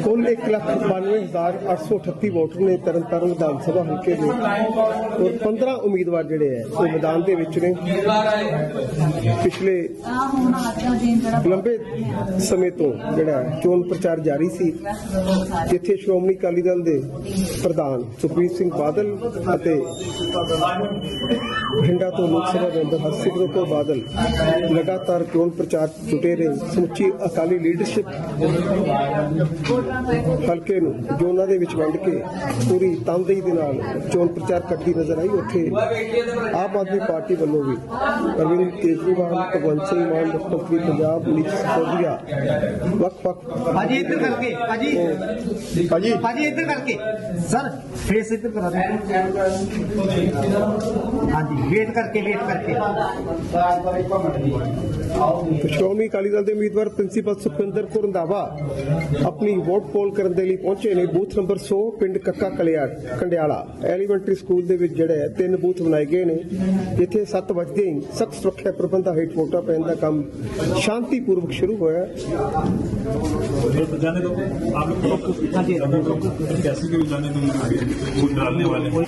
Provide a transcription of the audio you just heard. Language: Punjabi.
ਕੁੱਲ 192838 ਵੋਟਰ ਨੇ ਤਰਨਤਾਰਨ ਵਿਧਾਨ ਸਭਾ ਹਲਕੇ ਦੇ ਔਰ 15 ਉਮੀਦਵਾਰ ਜਿਹੜੇ ਹੈ ਉਹ ਮੈਦਾਨ ਦੇ ਵਿੱਚ ਨੇ। ਪਿਛਲੇ ਲੰਬੇ ਸਮੇਂ ਤੋਂ ਜਿਹੜਾ ਚੋਣ ਪ੍ਰਚਾਰ ਜਾਰੀ ਸੀ, ਜਿੱਥੇ ਸ਼੍ਰੋਮਣੀ ਅਕਾਲੀ ਦਲ ਦੇ ਪ੍ਰਧਾਨ ਸੁਖਬੀਰ ਸਿੰਘ ਬਾਦਲ ਅਤੇ ਬਠਿੰਡਾ ਤੋਂ ਲੋਕ ਸਭਾ ਮੈਂਬਰ ਹਰਸਿਮਰਤ ਕੌਰ ਬਾਦਲ ਲਗਾਤਾਰ ਚੋਣ ਪ੍ਰਚਾਰ ਜੁਟੇ ਰਹੇ। ਸਮੁੱਚੀ ਅਕਾਲੀ ਲੀਡਰਸ਼ਿਪ ਹਲਕੇ ਨੂੰ ਜੋਨਾਂ ਦੇ ਵਿੱਚ ਵੰਡ ਕੇ ਪੂਰੀ ਤਨਦੇਹੀ ਦੇ ਨਾਲ ਚੋਣ ਪ੍ਰਚਾਰ ਕਰਦੀ ਨਜ਼ਰ ਆਈ ਉੱਥੇ ਆਮ ਆਦਮੀ ਪਾਰਟੀ ਵੱਲੋਂ ਵੀ ਅਰਵਿੰਦ ਕੇਜਰੀਵਾਲ ਭਗਵੰਤ ਸਿੰਘ ਮਾਨ ਮੁੱਖ ਮੰਤਰੀ ਪੰਜਾਬ ਮਨੀਸ਼ ਸਿਸੋਦੀਆ ਵੱਖ-ਵੱਖ ਭਾਜੀ ਇੱਧਰ ਕਰਕੇ ਭਾਜੀ ਭਾਜੀ ਭਾਜੀ ਇੱਧਰ ਕਰਕੇ। ਸਰ ਫੇਸ ਇੱਧਰ ਕਰਾ ਦੇ ਹਾਂਜੀ ਵੇਟ ਕਰਕੇ ਵੇਟ ਕਰਕੇ ਸ਼੍ਰੋਮਣੀ ਅਕਾਲੀ ਦਲ ਦੇ ਉਮੀਦਵਾਰ ਪ੍ਰਿੰਸੀਪਲ ਸੁਖਵਿੰਦਰ ਕੌਰ ਰੰਧਾਵਾ ਆਪਣੀ ਵੋਟ ਪੋਲ ਕਰਨ ਦੇ ਲਈ ਪਹੁੰਚੇ ਨੇ ਬੂਥ ਨੰਬਰ 100 ਪਿੰਡ ਕੱਕਾ ਕਲਿਆੜ ਕੰਡਿਆਲਾ ਐਲੀਮੈਂਟਰੀ ਸਕੂਲ ਦੇ ਵਿੱਚ ਜਿਹੜੇ ਹੈ ਤਿੰਨ ਬੂਥ ਬਣਾਏ ਗਏ ਨੇ ਜਿੱਥੇ 7 ਵਜੇ ਹੀ ਸਖਤ ਸੁਰੱਖਿਆ ਪ੍ਰਬੰਧਾਂ ਹੇਠ ਵੋਟਾਂ ਪੈਣ ਦਾ ਕੰਮ ਸ਼ਾਂਤੀਪੂਰਵਕ ਸ਼ੁਰੂ ਹੋਇਆ जाने दो आप लोग कैसे भी जाने दो वो डालने वाले